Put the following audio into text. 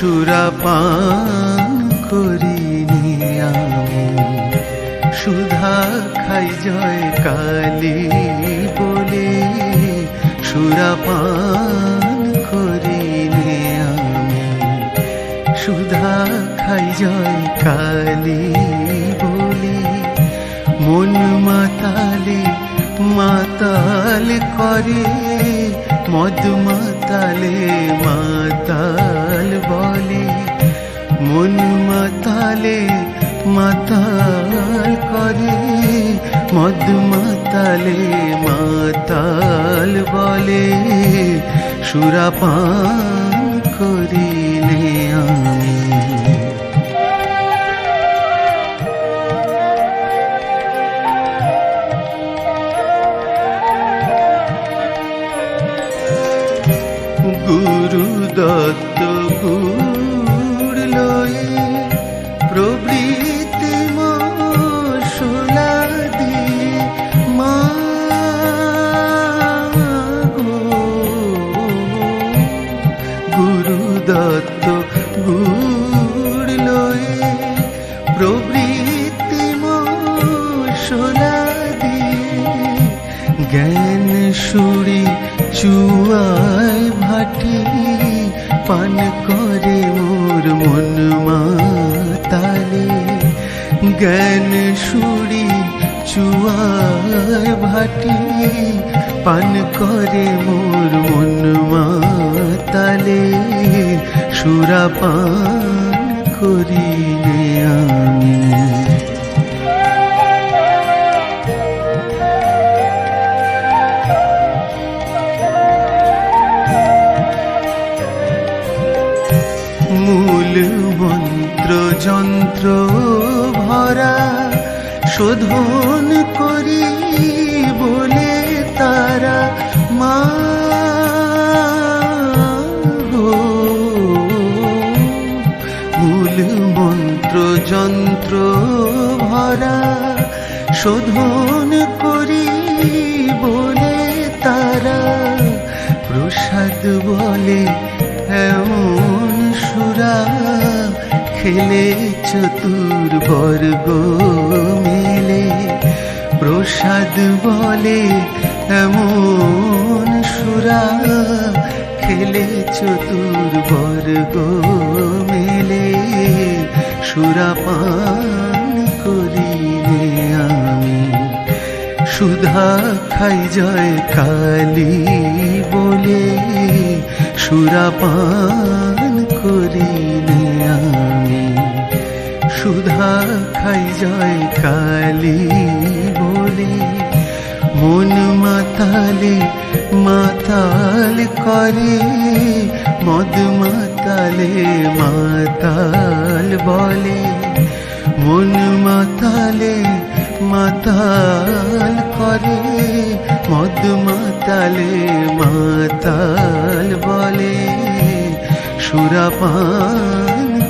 সুরাপান করিনি আমি। সুধা খাই জয় কালী বলে। সুরাপান করিনি আমি। সুধা খাই জয় কালী বলে। মন মাতালে, মাতাল করে। মদ মাতালে বলে মন মাতালে মাতাল করে মদ মাতালে বলে সুরাপান করিলে গুরু দত্ত লয়ে প্রবৃত্তি মশলা দিয়ে, মা। গুরু দত্ত গুড় লয়ে প্রবৃত্তি মশলা দিয়ে, জ্ঞান সুরি চুয়ায় ভাটি পান করে মোর মন মাতালে। জ্ঞান সুরি চুয়ার ভাটি পান করে মোর মন মাতালে। সুরা পান করিলে মূল মন্ত্র, যন্ত্র ভরা, শোধন করি বলে তারা মা। মূল মন্ত্র, যন্ত্র ভরা, শোধন করি বলে তারা, প্রসাদ বলে এমন সুরা খেলে চতুর্বর্গ মেলে। প্রসাদ বলে এমন সুরা খেলে চতুর্বর্গ মেলে। সুরা পান করিলে আমি। সুধা খাই জয় কালী বলে। সুরাপান করিলে সুধা খাই জয় কালী বলে। মন মাতালে, মাতাল করে। মদ মাতালে, মাতাল বলে। মন মাতালে, মাতাল করে। মদ মাতালে, মাতাল বলে। সুরাপান